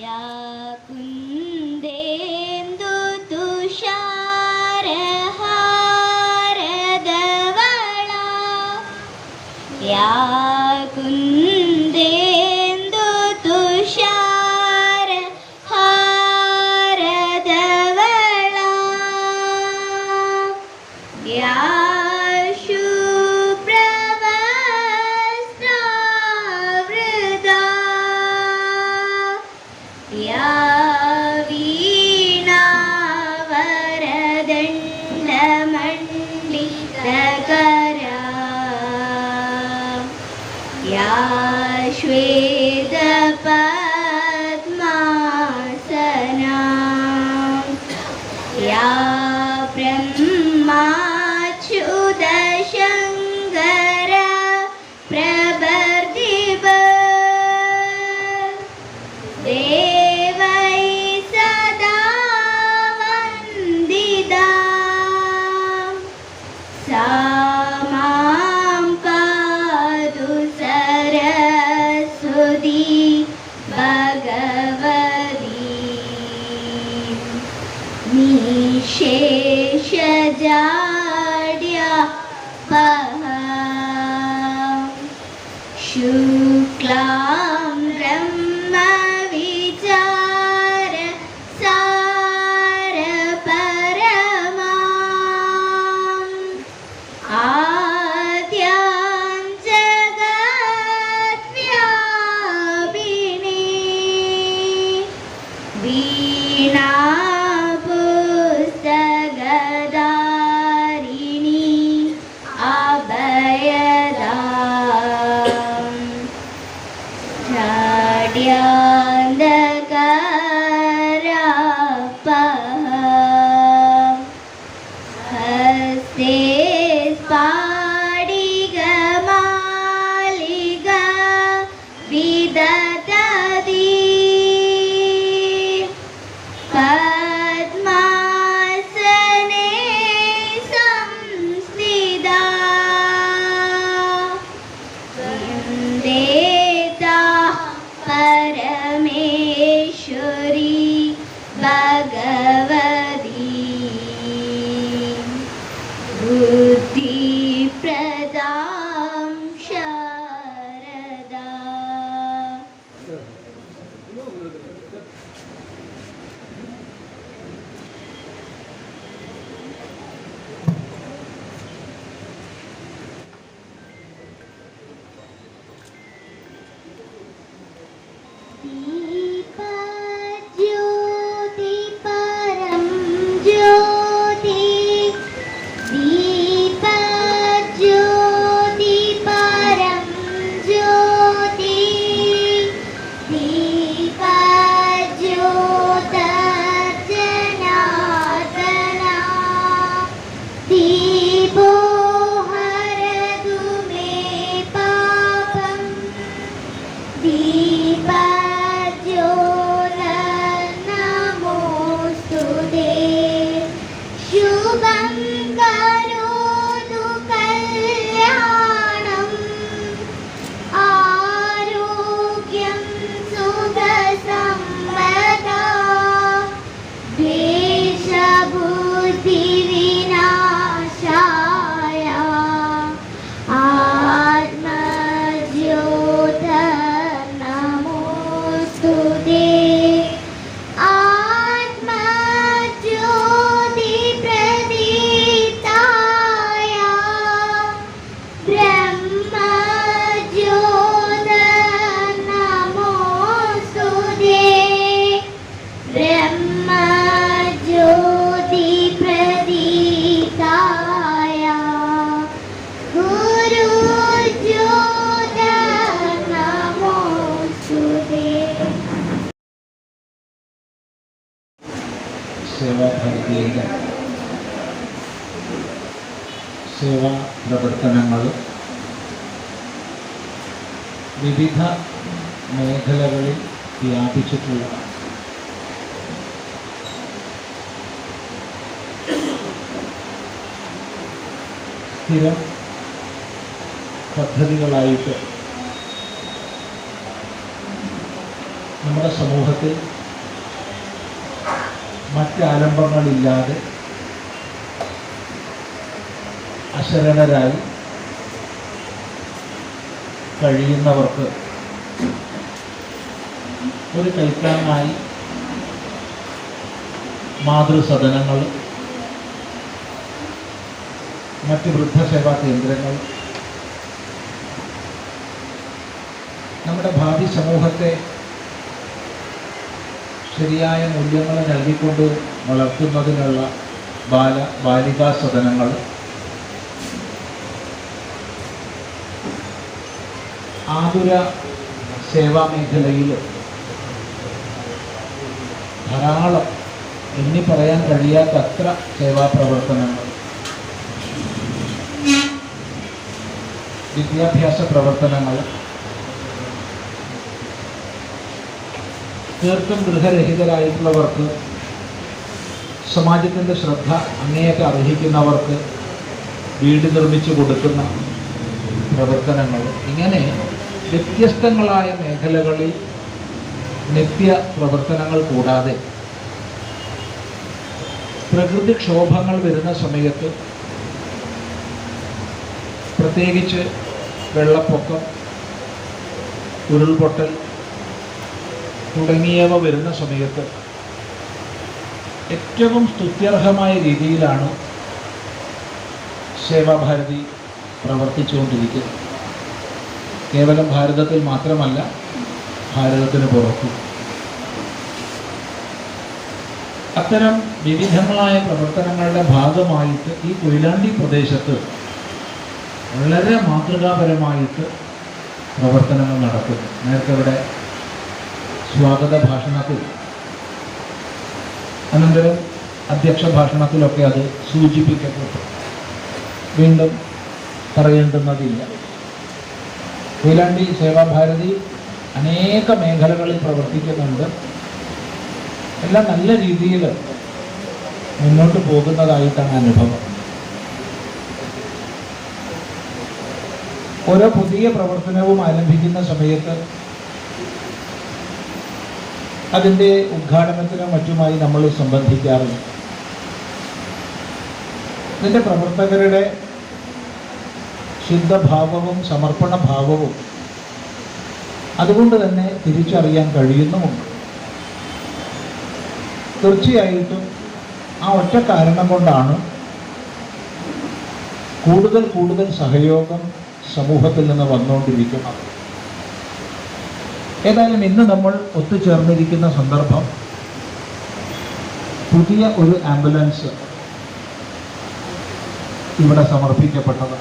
या कुन्देन्दु तुषारहारदवळा या സ്ഥിരം പദ്ധതികളായിട്ട് നമ്മുടെ സമൂഹത്തിൽ മറ്റാലംബങ്ങളില്ലാതെ അശരണരായി കഴിയുന്നവർക്ക് ഒരു കൈത്താങ്ങായി മാതൃസദനങ്ങൾ മറ്റ് വൃദ്ധസേവാ കേന്ദ്രങ്ങൾ. നമ്മുടെ ഭാവി സമൂഹത്തെ ശരിയായ മൂല്യങ്ങൾ നൽകിക്കൊണ്ട് വളർത്തുന്നതിനുള്ള ബാല ബാലികാ സദനങ്ങൾ. ആതുര സേവാ മേഖലയിൽ ധാരാളം എണ്ണി പറയാൻ കഴിയാത്തത്ര സേവാ പ്രവർത്തനങ്ങൾ. വിദ്യാഭ്യാസ പ്രവർത്തനങ്ങൾ. തീർത്തും ഗൃഹരഹിതരായിട്ടുള്ളവർക്ക് സമാജത്തിന്റെ ശ്രദ്ധ അങ്ങേയറ്റം അർഹിക്കുന്നവർക്ക് വീട് നിർമ്മിച്ചു കൊടുക്കുന്ന പ്രവർത്തനങ്ങൾ. ഇങ്ങനെ വ്യത്യസ്തങ്ങളായ മേഖലകളിൽ നിത്യ പ്രവർത്തനങ്ങൾ കൂടാതെ പ്രകൃതിക്ഷോഭങ്ങൾ വരുന്ന സമയത്ത് പ്രത്യേകിച്ച് വെള്ളപ്പൊക്കം ഉരുൾപൊട്ടൽ തുടങ്ങിയവ വരുന്ന സമയത്ത് ഏറ്റവും സ്തുത്യർഹമായ രീതിയിലാണ് സേവാഭാരതി പ്രവർത്തിച്ചുകൊണ്ടിരിക്കുന്നത്. കേവലം ഭാരതത്തിൽ മാത്രമല്ല ഭാരതത്തിന് പുറത്തും. അത്തരം വിവിധങ്ങളായ പ്രവർത്തനങ്ങളുടെ ഭാഗമായിട്ട് ഈ കൊയിലാണ്ടി പ്രദേശത്ത് വളരെ മാതൃകാപരമായിട്ട് പ്രവർത്തനങ്ങൾ നടക്കുന്നു നേരത്തെ ഇവിടെ സ്വാഗത ഭാഷണത്തിൽ അനന്തരം അധ്യക്ഷ ഭാഷണത്തിലൊക്കെ അത് സൂചിപ്പിക്കപ്പെട്ടു. വീണ്ടും പറയേണ്ടുന്നതില്ല. കൊയിലാണ്ടി സേവാഭാരതി അനേക മേഖലകളിൽ പ്രവർത്തിക്കുന്നുണ്ട്. എല്ലാം നല്ല രീതിയിൽ മുന്നോട്ട് പോകുന്നതായിട്ടാണ് അനുഭവം. ഓരോ പുതിയ പ്രവർത്തനവും ആരംഭിക്കുന്ന സമയത്ത് അതിന്റെ ഉദ്ഘാടനത്തിനും മറ്റുമായി നമ്മൾ സംബന്ധിക്കാറുണ്ട്. ഇതിന്റെ പ്രവർത്തകരുടെ ശുദ്ധഭാവവും സമർപ്പണ ഭാവവും അതുകൊണ്ട് തന്നെ തിരിച്ചറിയാൻ കഴിയുന്നുമുണ്ട്. തീർച്ചയായിട്ടും ആ ഒറ്റ കാരണം കൊണ്ടാണ് കൂടുതൽ കൂടുതൽ സഹയോഗം സമൂഹത്തിൽ നിന്ന് വന്നുകൊണ്ടിരിക്കുന്നത് ഏതായാലും ഇന്ന് നമ്മൾ ഒത്തുചേർന്നിരിക്കുന്ന സന്ദർഭം പുതിയ ഒരു ആംബുലൻസ് ഇവിടെ സമർപ്പിക്കപ്പെട്ടതാണ്.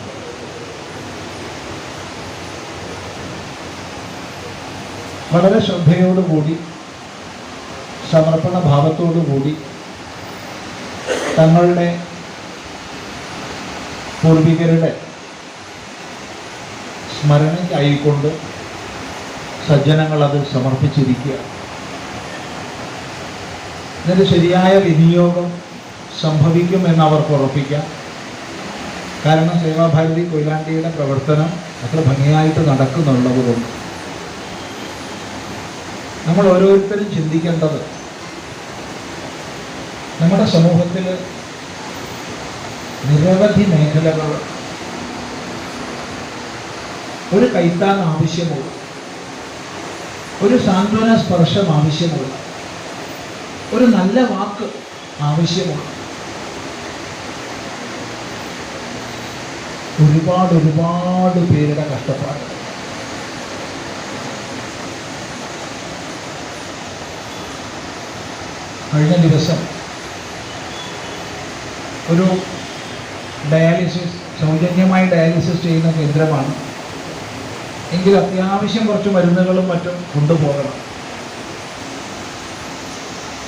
വളരെ ശ്രദ്ധയോടുകൂടി സമർപ്പണ ഭാവത്തോടുകൂടി തങ്ങളുടെ പൂർവികരുടെ സ്മരണയ്ക്കായിക്കൊണ്ട് സജ്ജനങ്ങൾ അത് സമർപ്പിച്ചിരിക്കുക. ഇതിന്റെ ശരിയായ വിനിയോഗം സംഭവിക്കുമെന്ന് അവർക്ക് ഉറപ്പിക്കാം. കാരണം സേവാഭാരതി കൊയിലാണ്ടിയുടെ പ്രവർത്തനം അത്ര ഭംഗിയായിട്ട് നടക്കുന്നുള്ളതുകൊണ്ട്. നമ്മൾ ഓരോരുത്തരും ചിന്തിക്കേണ്ടത് നമ്മുടെ സമൂഹത്തിൽ നിരവധി മേഖലകൾ ഒരു കൈത്താങ് ആവശ്യമുള്ള ഒരു സാന്ത്വന സ്പർശം ആവശ്യമുള്ള ഒരു നല്ല വാക്ക് ആവശ്യമുള്ള ഒരുപാട് ഒരുപാട് പേരുടെ കഷ്ടപ്പാട്. കഴിഞ്ഞ ദിവസം ഒരു ഡയാലിസിസ് സൗജന്യമായി ഡയാലിസിസ് ചെയ്യുന്ന കേന്ദ്രമാണ് എങ്കിൽ അത്യാവശ്യം കുറച്ച് മരുന്നുകളും മറ്റും കൊണ്ടുപോകണം.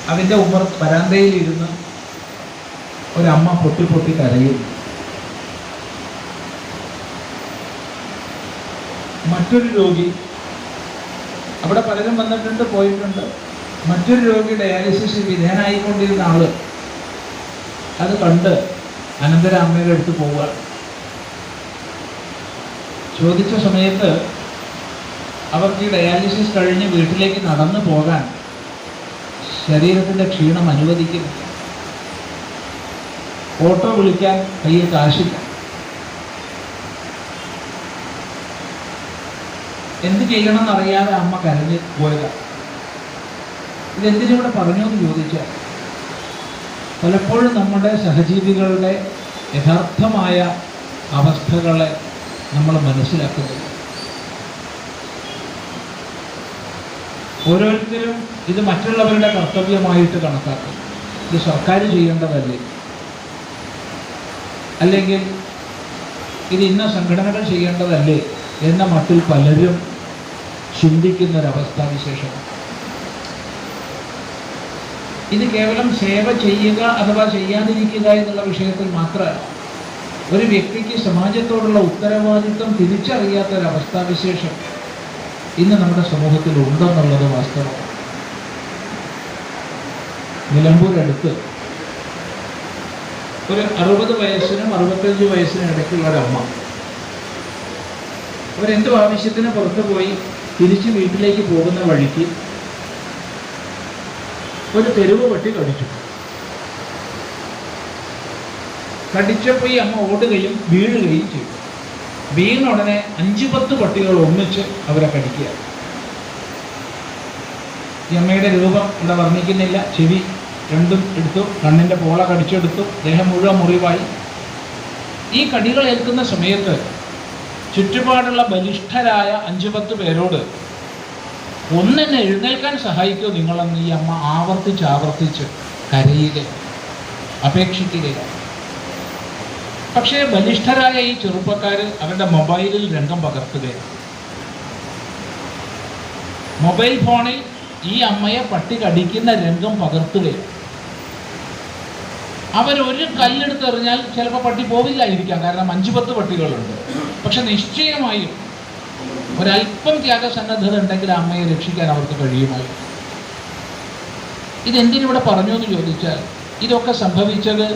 അതിന്റെ ഉമ്മർ വരാന്തയിലിരുന്ന് ഒരമ്മ പൊട്ടി പൊട്ടി കരയും. മറ്റൊരു രോഗി അവിടെ പലരും വന്നിട്ടുണ്ട് പോയിട്ടുണ്ട്. മറ്റൊരു രോഗി ഡയാലിസിസ് വിധേയനായിക്കൊണ്ടിരുന്ന ആൾ അത് കണ്ട് അനന്തര അമ്മയുടെ അടുത്ത് പോവുക ചോദിച്ച സമയത്ത് അവർക്ക് ഈ ഡയാലിസിസ് കഴിഞ്ഞ് വീട്ടിലേക്ക് നടന്നു പോകാൻ ശരീരത്തിന്റെ ക്ഷീണം അനുവദിക്കുന്നു ഓട്ടോ വിളിക്കാൻ കയ്യിൽ കാശില്ല. എന്ത് ചെയ്യണമെന്ന് അറിയാതെ അമ്മ കരഞ്ഞ് പോയതാണ് ഇതെന്തിനൂടെ പറഞ്ഞു എന്ന് ചോദിച്ചാൽ പലപ്പോഴും നമ്മുടെ സഹജീവികളുടെ യഥാർത്ഥമായ അവസ്ഥകളെ നമ്മൾ മനസ്സിലാക്കുന്നില്ല ഓരോരുത്തരും ഇത് മറ്റുള്ളവരുടെ കർത്തവ്യമായിട്ട് കണക്കാക്കും. ഇത് സർക്കാർ ചെയ്യേണ്ടതല്ലേ? അല്ലെങ്കിൽ ഇത് ഇന്ന സംഘടനകൾ ചെയ്യേണ്ടതല്ലേ എന്ന മട്ടിൽ പലരും ചിന്തിക്കുന്ന ഒരവസ്ഥ വിശേഷം ഇത് കേവലം സേവ ചെയ്യുക അഥവാ ചെയ്യാതിരിക്കുക എന്നുള്ള വിഷയത്തിൽ മാത്രമല്ല ഒരു വ്യക്തിക്ക് സമാജത്തോടുള്ള ഉത്തരവാദിത്വം തിരിച്ചറിയാത്ത ഒരു അവസ്ഥാവിശേഷം ഇന്ന് നമ്മുടെ സമൂഹത്തിൽ ഉണ്ടെന്നുള്ളത് വാസ്തവമാണ് നിലമ്പൂർ അടുത്ത് ഒരു അറുപത് വയസ്സിനും അറുപത്തഞ്ച് വയസ്സിനും ഇടയ്ക്കുള്ള ഒരമ്മ അവരെന്തോ ആവശ്യത്തിന് പുറത്തു പോയി തിരിച്ച് വീട്ടിലേക്ക് പോകുന്ന വഴിക്ക് ഒരു തെരുവ് പട്ടി കടിച്ചു. കടിച്ചപ്പോൾ ഈ അമ്മ ഓടുകയും വീഴുകയും ചെയ്തു. വീണ ഉടനെ അഞ്ചു പത്ത് പട്ടികൾ ഒന്നിച്ച് അവരെ കടിക്കുക. ഈ അമ്മയുടെ രൂപം ഇവിടെ വർണിക്കുന്നില്ല. ചെവി രണ്ടും എടുത്തു കണ്ണിന്റെ പോള കടിച്ചെടുത്തു ദേഹം മുഴുവൻ മുറിവായി. ഈ കടികൾ ഏൽക്കുന്ന സമയത്ത് ചുറ്റുപാടുള്ള ബലിഷ്ഠരായ അഞ്ചു പത്ത് പേരോട് ഒന്നിനെ എഴുന്നേൽക്കാൻ സഹായിക്കൂ. നിങ്ങളെന്ന് ഈ അമ്മ ആവർത്തിച്ച് ആവർത്തിച്ച് കരയിലെ അപേക്ഷിക്കുകയാണ്. പക്ഷേ ബലിഷ്ഠരായ ഈ ചെറുപ്പക്കാർ അവരുടെ മൊബൈലിൽ രംഗം പകർത്തുകയാണ്. മൊബൈൽ ഫോണിൽ ഈ അമ്മയെ പട്ടി കടിക്കുന്ന രംഗം പകർത്തുകയാണ്. അവരൊരു കല്ലെടുത്തെറിഞ്ഞാൽ ചിലപ്പോൾ പട്ടി പോവില്ലായിരിക്കാം കാരണം അഞ്ചു പത്ത് പട്ടികളുണ്ട്. പക്ഷെ നിശ്ചയമായും ഒരല്പം ത്യാഗസന്നദ്ധത ഉണ്ടെങ്കിൽ അമ്മയെ രക്ഷിക്കാൻ അവർക്ക് കഴിയുമായി ഇതെന്തിനിവിടെ പറഞ്ഞു എന്ന് ചോദിച്ചാൽ ഇതൊക്കെ സംഭവിച്ചത്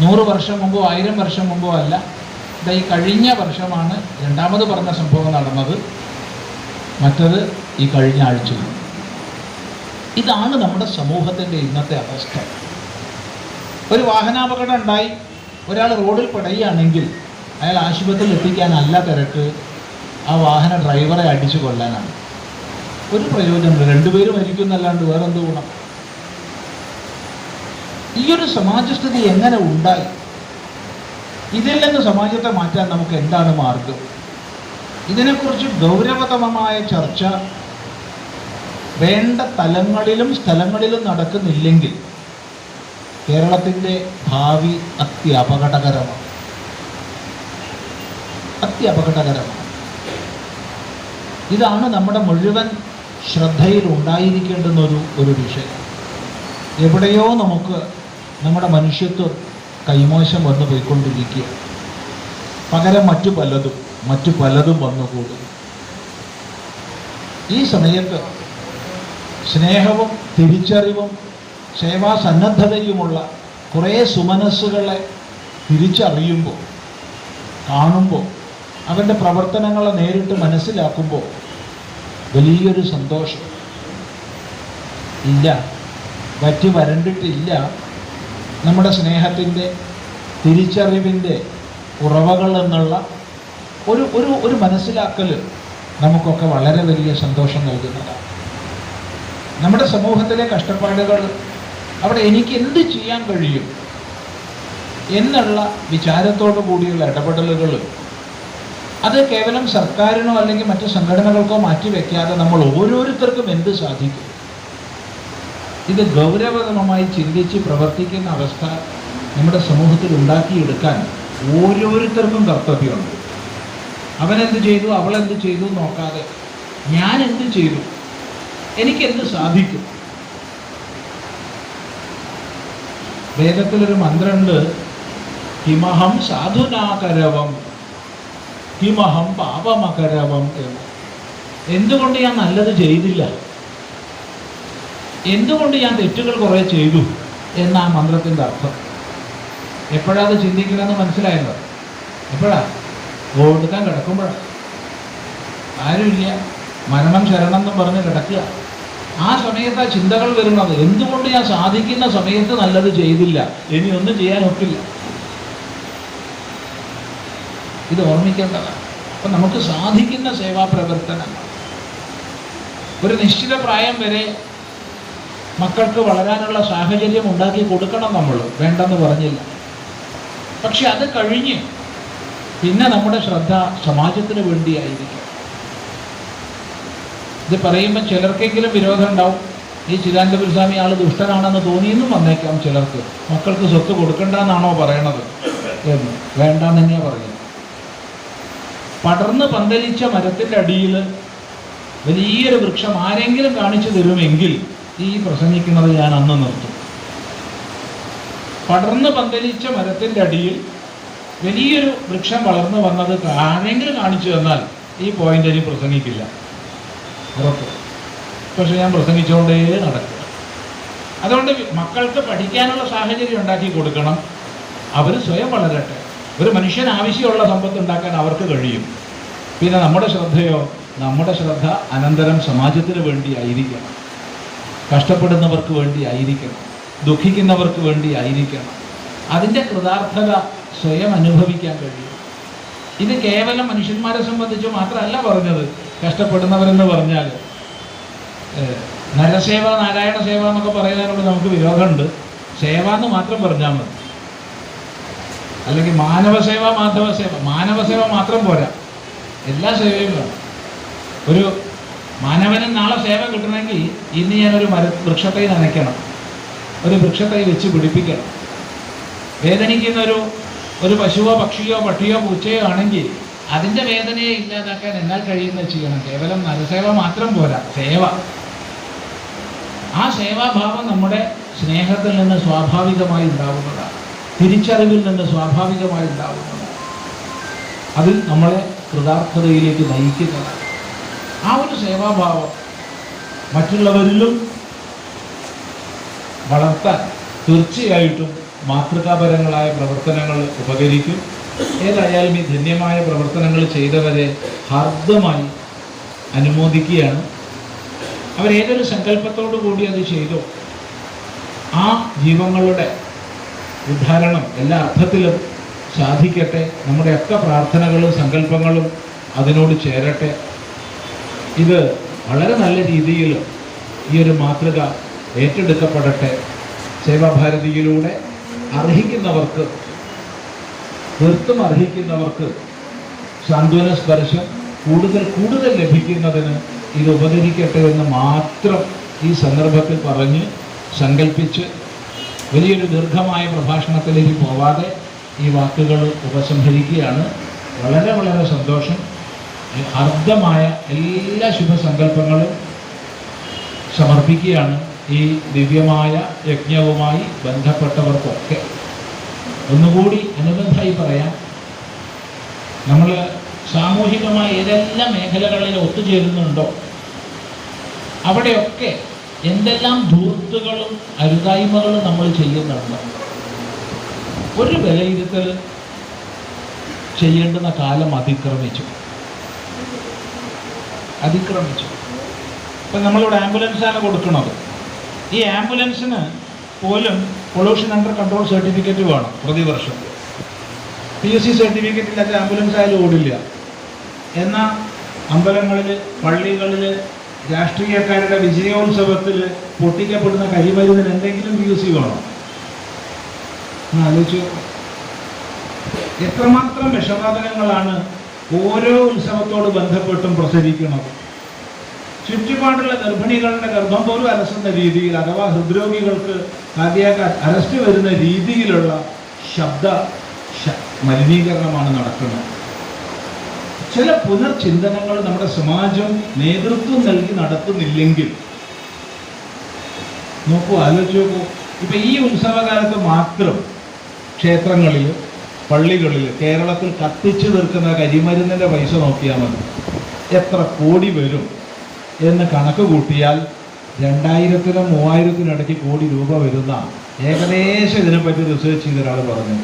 നൂറ് വർഷം മുമ്പോ ആയിരം വർഷം മുമ്പോ അല്ല ഈ കഴിഞ്ഞ വർഷമാണ് രണ്ടാമത് പറഞ്ഞ സംഭവം നടന്നത്. മറ്റത് ഈ കഴിഞ്ഞ ആഴ്ചയിൽ. ഇതാണ് നമ്മുടെ സമൂഹത്തിന്റെ ഇന്നത്തെ അവസ്ഥ. ഒരു വാഹനാപകടം ഉണ്ടായി ഒരാൾ റോഡിൽ പെടുകയാണെങ്കിൽ അയാൾ ആശുപത്രിയിൽ എത്തിക്കാനല്ല തിരക്ക് ആ വാഹന ഡ്രൈവറെ അടിച്ചു കൊല്ലാനാണ്. ഒരു പ്രയോജനമില്ല. രണ്ടുപേരും മരിക്കുന്നല്ലാണ്ട് വേറെന്ത് ഗുണം? ഈ ഒരു സമാജസ്ഥിതി എങ്ങനെ ഉണ്ടായി? ഇതിൽ നിന്ന് സമാജത്തെ മാറ്റാൻ നമുക്ക് എന്താണ് മാർഗം? ഇതിനെക്കുറിച്ച് ഗൗരവതമമായ ചർച്ച വേണ്ട തലങ്ങളിലും സ്ഥലങ്ങളിലും നടക്കുന്നില്ലെങ്കിൽ കേരളത്തിന്റെ ഭാവി അത്യപകടകരമാണ് അത്യപകടകരമാണ് ഇതാണ് നമ്മുടെ മുഴുവൻ ശ്രദ്ധയിൽ ഉണ്ടായിരിക്കേണ്ടുന്ന ഒരു ഒരു വിഷയം. എവിടെയോ നമുക്ക് നമ്മുടെ മനുഷ്യത്വം കൈമോശം വന്ന് പോയിക്കൊണ്ടിരിക്കുക. പകരം മറ്റു പലതും മറ്റു പലതും വന്നുകൂടും ഈ സമയത്ത് സ്നേഹവും തിരിച്ചറിവും സേവാസന്നദ്ധതയുമുള്ള കുറേ സുമനസ്സുകളെ തിരിച്ചറിയുമ്പോൾ കാണുമ്പോൾ അവന്റെ പ്രവർത്തനങ്ങളെ നേരിട്ട് മനസ്സിലാക്കുമ്പോൾ വലിയൊരു സന്തോഷം. ഇല്ല. വറ്റി വരണ്ടിട്ടില്ല. നമ്മുടെ സ്നേഹത്തിന്റെ തിരിച്ചറിവിന്റെ ഉറവകൾ എന്നുള്ള ഒരു ഒരു ഒരു മനസ്സിലാക്കൽ നമുക്കൊക്കെ വളരെ വലിയ സന്തോഷം നൽകുന്നതാണ്. നമ്മുടെ സമൂഹത്തിലെ കഷ്ടപ്പാടുകൾ അവിടെ എനിക്ക് എന്ത് ചെയ്യാൻ കഴിയും എന്നുള്ള വിചാരത്തോടു കൂടിയുള്ള ഇടപെടലുകൾ അത് കേവലം സർക്കാരിനോ അല്ലെങ്കിൽ മറ്റു സംഘടനകൾക്കോ മാറ്റിവെക്കാതെ നമ്മൾ ഓരോരുത്തർക്കും എന്ത് സാധിക്കും? ഇത് ഗൗരവതമമായി ചിന്തിച്ച് പ്രവർത്തിക്കുന്ന അവസ്ഥ നമ്മുടെ സമൂഹത്തിൽ ഉണ്ടാക്കിയെടുക്കാൻ ഓരോരുത്തർക്കും കർത്തവ്യമുണ്ട്. അവനെന്ത് ചെയ്തു? അവളെന്ത് ചെയ്തു നോക്കാതെ ഞാൻ എന്ത് ചെയ്തു? എനിക്കെന്ത് സാധിക്കും? വേദത്തിലൊരു മന്ത്രമുണ്ട്. ഹിമഹം സാധുനാകരവം ഹിമഹം പാപമകരവം എന്ന്. എന്തുകൊണ്ട് ഞാൻ നല്ലത് ചെയ്തില്ല? എന്തുകൊണ്ട് ഞാൻ തെറ്റുകൾ കുറേ ചെയ്തു എന്ന ആ മന്ത്രത്തിന്റെ അർത്ഥം? എപ്പോഴാ അത് ചിന്തിക്കണമെന്ന് മനസ്സിലായത് എപ്പോഴാ? ഓടുക്കാൻ കിടക്കുമ്പോഴാണ് ആരുമില്ല. മരണം ശരണം എന്ന് പറഞ്ഞ് കിടക്കുക. ആ സമയത്ത് ആ ചിന്തകൾ വരുന്നത്. എന്തുകൊണ്ട് ഞാൻ സാധിക്കുന്ന സമയത്ത് നല്ലത് ചെയ്തില്ല? ഇനി ഒന്നും ചെയ്യാൻ ഒക്കില്ല. ഇത് ഓർമ്മിക്കേണ്ടതാണ് അപ്പം നമുക്ക് സാധിക്കുന്ന സേവാ പ്രവർത്തനം. ഒരു നിശ്ചിത പ്രായം വരെ മക്കൾക്ക് വളരാനുള്ള സാഹചര്യം ഉണ്ടാക്കി കൊടുക്കണം നമ്മൾ വേണ്ടെന്ന് പറഞ്ഞില്ല. പക്ഷെ അത് കഴിഞ്ഞ് പിന്നെ നമ്മുടെ ശ്രദ്ധ സമാജത്തിന് വേണ്ടിയായിരിക്കും. ഇത് പറയുമ്പോൾ ചിലർക്കെങ്കിലും വിരോധം ഉണ്ടാവും. ഈ ചിദാനന്ദപുര സ്വാമി ആൾ ദുഷ്ടനാണെന്ന് തോന്നിയെന്നും വന്നേക്കാം ചിലർക്ക്. മക്കൾക്ക് സ്വത്ത് കൊടുക്കണ്ടെന്നാണോ പറയണത്? എന്ന്. വേണ്ടെന്ന് തന്നെയാ പറയുന്നത്. പടർന്ന് പന്തലിച്ച മരത്തിന്റെ അടിയിൽ വലിയൊരു വൃക്ഷം ആരെങ്കിലും കാണിച്ചു തരുമെങ്കിൽ ഈ പ്രസംഗിക്കുന്നത് ഞാൻ അന്ന് നിർത്തും. പടർന്ന് പന്തലിച്ച മരത്തിന്റെ അടിയിൽ വലിയൊരു വൃക്ഷം വളർന്നു വന്നത് ആരെങ്കിലും കാണിച്ചു തന്നാൽ ഈ പോയിന്റ് ഇനി പ്രസംഗിക്കില്ല. ഉറപ്പ്. പക്ഷെ ഞാൻ പ്രസംഗിച്ചുകൊണ്ടേ നടക്കുക അതുകൊണ്ട് മക്കൾക്ക് പഠിക്കാനുള്ള സാഹചര്യം ഉണ്ടാക്കി കൊടുക്കണം. അവർ സ്വയം വളരട്ടെ. ഒരു മനുഷ്യൻ ആവശ്യമുള്ള സമ്പത്ത് ഉണ്ടാക്കാൻ അവർക്ക് കഴിയും. പിന്നെ നമ്മുടെ ശ്രദ്ധയോ നമ്മുടെ ശ്രദ്ധ അനന്തരം സമാജത്തിന് വേണ്ടി ആയിരിക്കണം കഷ്ടപ്പെടുന്നവർക്ക് വേണ്ടി ആയിരിക്കണം. ദുഃഖിക്കുന്നവർക്ക് വേണ്ടി ആയിരിക്കണം. അതിന്റെ കൃതാർത്ഥത സ്വയം അനുഭവിക്കാൻ കഴിയും. ഇത് കേവലം മനുഷ്യന്മാരെ സംബന്ധിച്ച് മാത്രമല്ല പറഞ്ഞത്. കഷ്ടപ്പെടുന്നവരെന്ന് പറഞ്ഞാൽ നരസേവ നാരായണ സേവ എന്നൊക്കെ പറയുന്നതിനോട് നമുക്ക് വിരോധമുണ്ട്. സേവ എന്ന് മാത്രം പറഞ്ഞാൽ മതി. അല്ലെങ്കിൽ മാനവസേവ മാധവ സേവ മാനവസേവ മാത്രം പോരാ. എല്ലാ സേവയും വേണം. ഒരു മാനവന് നാളെ സേവ കിട്ടണമെങ്കിൽ ഇന്ന് ഞാനൊരു മര വൃക്ഷത്തൈ നനയ്ക്കണം. ഒരു വൃക്ഷത്തൈ വെച്ച് പിടിപ്പിക്കണം. വേദനിക്കുന്ന ഒരു ഒരു പശുവോ പക്ഷിയോ പട്ടിയോ പൂച്ചയോ ആണെങ്കിൽ അതിന്റെ വേദനയെ ഇല്ലാതാക്കാൻ എന്നാൽ കഴിയുന്നത് ചെയ്യണം. കേവലം നരസേവ മാത്രം പോരാ. സേവ. ആ സേവാഭാവം നമ്മുടെ സ്നേഹത്തിൽ നിന്ന് സ്വാഭാവികമായി ഉണ്ടാവുന്നതാണ്. തിരിച്ചറിവിൽ നിന്ന് സ്വാഭാവികമായി ഉണ്ടാവുന്നതാണ്. അത് നമ്മളെ കൃതാർത്ഥതയിലേക്ക് നയിക്കുന്നതാണ്. ആ ഒരു സേവാഭാവം മറ്റുള്ളവരിലും വളർത്താൻ തീർച്ചയായിട്ടും മാതൃകാപരങ്ങളായ പ്രവർത്തനങ്ങൾ ഉപകരിക്കും. ഏതായാലും ഈ ധന്യമായ പ്രവർത്തനങ്ങൾ ചെയ്തവരെ ഹാർദമായി അനുമോദിക്കുകയാണ്. അവരേതൊരു സങ്കല്പത്തോടു കൂടി അത് ചെയ്തു ആ ജീവങ്ങളുടെ ഉദ്ധാരണം എല്ലാ അർത്ഥത്തിലും സാധിക്കട്ടെ. നമ്മുടെയൊക്കെ പ്രാർത്ഥനകളും സങ്കല്പങ്ങളും അതിനോട് ചേരട്ടെ. ഇത് വളരെ നല്ല രീതിയിൽ ഈ ഒരു മാതൃക ഏറ്റെടുക്കപ്പെടട്ടെ. സേവാഭാരതിയിലൂടെ അർഹിക്കുന്നവർക്ക് തീർത്തും അർഹിക്കുന്നവർക്ക് സാന്ത്വന സ്പർശം കൂടുതൽ കൂടുതൽ ലഭിക്കുന്നതിന് ഇത് ഉപകരിക്കട്ടെ എന്ന് മാത്രം ഈ സന്ദർഭത്തിൽ പറഞ്ഞ് സങ്കല്പിച്ച് വലിയൊരു ദീർഘമായ പ്രഭാഷണത്തിലേക്ക് പോവാതെ ഈ വാക്കുകൾ ഉപസംഹരിക്കുകയാണ്. വളരെ വളരെ സന്തോഷം. അർദ്ധമായ എല്ലാ ശുഭസങ്കല്പങ്ങളും സമർപ്പിക്കുകയാണ് ഈ ദിവ്യമായ യജ്ഞവുമായി ബന്ധപ്പെട്ടവർക്കൊക്കെ. ഒന്നുകൂടി അനുബന്ധമായി പറയാം. നമ്മൾ സാമൂഹികമായ ഏതെല്ലാം മേഖലകളിൽ ഒത്തുചേരുന്നുണ്ടോ അവിടെയൊക്കെ എന്തെല്ലാം ധൂർത്തുകളും അരുതായ്മകളും നമ്മൾ ചെയ്യുന്നുണ്ട് ഒരു വിലയിരുത്തൽ ചെയ്യേണ്ടുന്ന കാലം അതിക്രമിച്ചു. അതിക്രമിച്ചു. ഇപ്പം നമ്മളിവിടെ ആംബുലൻസാണ് കൊടുക്കുന്നത്. ഈ ആംബുലൻസിന് പോലും പൊള്യൂഷൻ അണ്ടർ കൺട്രോൾ സർട്ടിഫിക്കറ്റ് വേണം പ്രതിവർഷം. പി എസ് സി സർട്ടിഫിക്കറ്റ് ഇല്ലാത്ത ആംബുലൻസ് ആയാലും ഓടില്ല. എന്നാൽ അമ്പലങ്ങളിൽ പള്ളികളിൽ രാഷ്ട്രീയക്കാരുടെ വിജയോത്സവത്തിൽ പൊട്ടിക്കപ്പെടുന്ന കരിമരുന്നിന് എന്തെങ്കിലും പി എസ് സി വേണം? ആലോചിച്ച് എത്രമാത്രം വിഷവാതകങ്ങളാണ് ഓരോ ഉത്സവത്തോട് ബന്ധപ്പെട്ടും പ്രസരിക്കുന്നത് ചുറ്റുപാടുള്ള ഗർഭിണികളുടെ ഗർഭം പോലും അലസുന്ന രീതിയിൽ അഥവാ ഹൃദ്രോഗികൾക്ക് കാർഡിയാക്ക് അറസ്റ്റ് വരുന്ന രീതിയിലുള്ള ശബ്ദ മലിനീകരണമാണ് നടക്കുന്നത്. ചില പുനർചിന്തനങ്ങൾ നമ്മുടെ സമാജം നേതൃത്വം നൽകി നടത്തുന്നില്ലെങ്കിൽ നോക്കൂ ആലോചിച്ച് നോക്കൂ. ഇപ്പൊ ഈ ഉത്സവകാലത്ത് മാത്രം ക്ഷേത്രങ്ങളിൽ പള്ളികളിൽ കേരളത്തിൽ കത്തിച്ചു തീർക്കുന്ന കരിമരുന്നിന്റെ പൈസ നോക്കിയാൽ മതി. എത്ര കോടി വരും എന്ന് കണക്ക് കൂട്ടിയാൽ രണ്ടായിരത്തിനും മൂവായിരത്തിനും ഇടയ്ക്ക് കോടി രൂപ വരുന്ന ഏകദേശം ഇതിനെപ്പറ്റി റിസർച്ച് ചെയ്ത ഒരാൾ പറഞ്ഞു.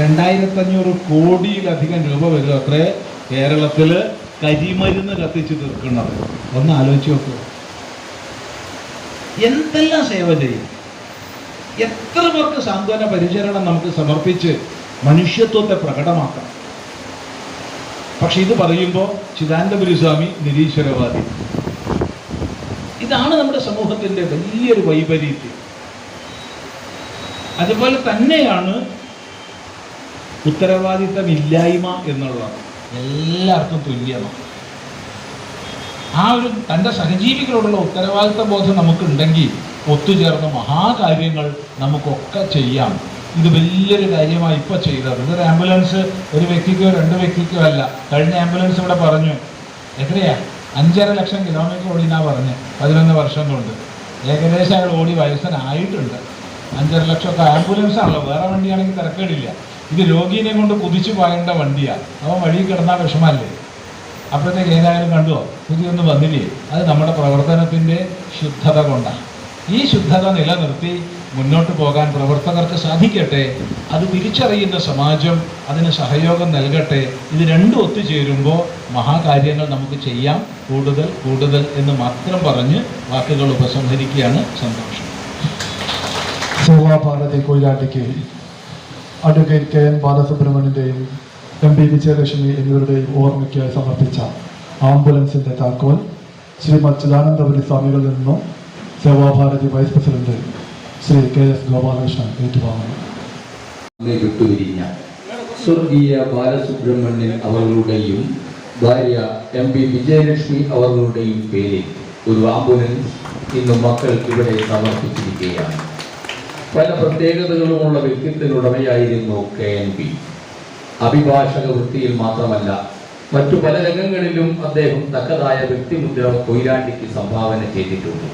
രണ്ടായിരത്തഞ്ഞൂറ് കോടിയിലധികം രൂപ വരും അത്രേ കേരളത്തിൽ കരിമരുന്ന് കത്തിച്ച് തീർക്കുന്നത്. ഒന്ന് ആലോചിച്ച് നോക്കൂ. എന്തെല്ലാം സേവ ചെയ്യും? എത്ര പേർക്ക് സാന്ത്വന പരിചരണം നമുക്ക് സമർപ്പിച്ച് മനുഷ്യത്വത്തെ പ്രകടമാക്കണം. പക്ഷെ ഇത് പറയുമ്പോൾ ചിദാനന്ദപുരി സ്വാമി നിരീശ്വരവാദി. ഇതാണ് നമ്മുടെ സമൂഹത്തിന്റെ വലിയൊരു വൈപരീത്യം. അതുപോലെ തന്നെയാണ് ഉത്തരവാദിത്തമില്ലായ്മ എന്നുള്ളത് എല്ലാവർക്കും തുല്യമാണ്. ആ ഒരു തന്റെ സഹജീവികളോടുള്ള ഉത്തരവാദിത്ത ബോധം നമുക്കുണ്ടെങ്കിൽ ഒത്തുചേർന്ന മഹാകാര്യങ്ങൾ നമുക്കൊക്കെ ചെയ്യാം. ഇത് വലിയൊരു കാര്യമായി ഇപ്പോൾ ചെയ്തത്. ഇതൊരു ആംബുലൻസ് ഒരു വ്യക്തിക്കോ രണ്ട് വ്യക്തിക്കോ അല്ല. കഴിഞ്ഞ ആംബുലൻസ് ഇവിടെ പറഞ്ഞു. എത്രയാ? അഞ്ചര ലക്ഷം കിലോമീറ്റർ ഓടിനാ പറഞ്ഞ്. പതിനൊന്ന് വർഷം കൊണ്ട്. ഏകദേശം അയാൾ ഓടി വയസ്സനായിട്ടുണ്ട്. അഞ്ചര ലക്ഷമൊക്കെ ആംബുലൻസ് ആണല്ലോ. വേറെ വണ്ടിയാണെങ്കിൽ തിരക്കേടില്ല. ഇത് രോഗീനെ കൊണ്ട് കുതിച്ചു പോയേണ്ട വണ്ടിയാണ് അവൻ വഴി കിടന്നാൽ വിഷമല്ലേ അപ്പോഴത്തേക്ക് ഏതായാലും കണ്ടുവോ? പുതിയൊന്നും വന്നില്ലേ? അത് നമ്മുടെ പ്രവർത്തനത്തിന്റെ ശുദ്ധത കൊണ്ടാണ് ഈ ശുദ്ധത നിലനിർത്തി മുന്നോട്ട് പോകാൻ പ്രവർത്തകർക്ക് സാധിക്കട്ടെ അത് തിരിച്ചറിയുന്ന സമാജം അതിന് സഹയോഗം നൽകട്ടെ ഇത് രണ്ടും ഒത്തുചേരുമ്പോൾ മഹാകാര്യങ്ങൾ നമുക്ക് ചെയ്യാം. കൂടുതൽ കൂടുതൽ എന്ന് മാത്രം പറഞ്ഞ് വാക്കുകൾ ഉപസംഹരിക്കുകയാണ് സന്തോഷം. സേവാഭാരതി കൊയിലാട്ടിക്ക് അഡ്വക്കേറ്റ് കെ എൻ ബാലസുബ്രഹ്മണ്യന്റെയും എം പി വിജയലക്ഷ്മി എന്നിവരുടെയും ഓർമ്മയ്ക്കായി സമർപ്പിച്ച ആംബുലൻസിന്റെ താക്കോൽ ശ്രീ ചിദാനന്ദപുരി സ്വാമികളിൽ നിന്നും Sevabharati vice president Shri K S Gopalakrishnan ഏറ്റുവാങ്ങുന്നു. വിട്ടുപിരിഞ്ഞ സ്വർഗീയ ബാലസുബ്രഹ്മണ്യൻ അവരുടെയും ഭാര്യ എം പി വിജയലക്ഷ്മി അവരുടെയും പേരിൽ ഒരു ആംബുലൻസ് ഇന്ന് മക്കൾ ഇവിടെ സമർപ്പിച്ചിരിക്കുകയാണ്. പല പ്രത്യേകതകളുമുള്ള വ്യക്തിത്വത്തിനുടമയായിരുന്നു കെ എൻ പി. അഭിഭാഷക വൃത്തിയിൽ മാത്രമല്ല മറ്റു പല രംഗങ്ങളിലും അദ്ദേഹം തക്കതായ വ്യക്തിമുദ്ര കൊയിലാണ്ടിക്ക് സംഭാവന ചെയ്തിട്ടുണ്ട്.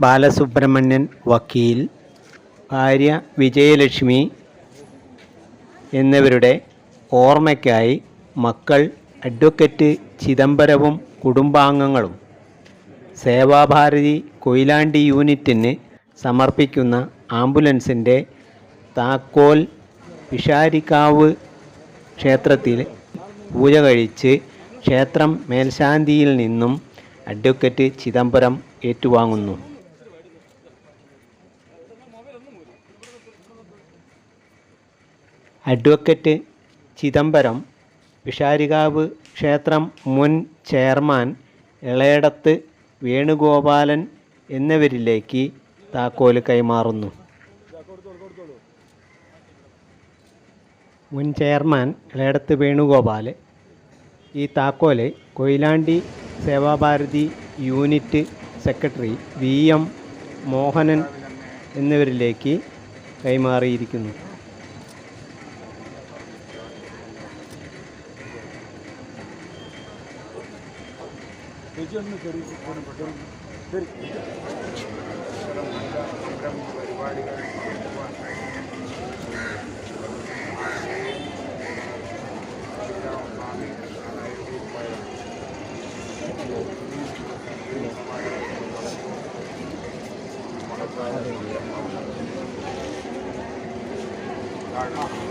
ബാലസുബ്രഹ്മണ്യൻ വക്കീൽ ഭാര്യ വിജയലക്ഷ്മി എന്നിവരുടെ ഓർമ്മയ്ക്കായി മക്കൾ അഡ്വക്കറ്റ് ചിദംബരവും കുടുംബാംഗങ്ങളും സേവാഭാരതി കൊയിലാണ്ടി യൂണിറ്റിന് സമർപ്പിക്കുന്ന ആംബുലൻസിന്റെ താക്കോൽ പിഷാരിക്കാവ് ക്ഷേത്രത്തിൽ പൂജ കഴിച്ച് ക്ഷേത്രം മേൽശാന്തിയിൽ നിന്നും അഡ്വക്കറ്റ് ചിദംബരം ഏറ്റുവാങ്ങുന്നു. അഡ്വക്കറ്റ് ചിദംബരം വിഷാരികാവ് ക്ഷേത്രം മുൻ ചെയർമാൻ ഇളയടത്ത് വേണുഗോപാലൻ എന്നിവരിലേക്ക് താക്കോൽ കൈമാറുന്നു. മുൻ ചെയർമാൻ ഇളയടത്ത് വേണുഗോപാൽ ഈ താക്കോൽ Koyilandy Sevabharati unit secretary V M Mohanan എന്നിവരിലേക്ക് കൈമാറിയിരിക്കുന്നു. ప్రజలను పెరుగుతున్న Thank you.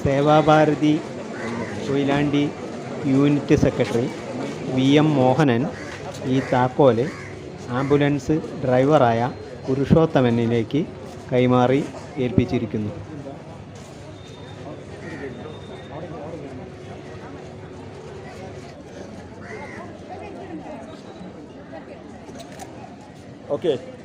Sevabharati Koyilandy unit secretary V M Mohanan ഈ താക്കോൽ ആംബുലൻസ് ഡ്രൈവറായ പുരുഷോത്തമനിലേക്ക് കൈമാറി ഏൽപ്പിച്ചിരിക്കുന്നു. Okay.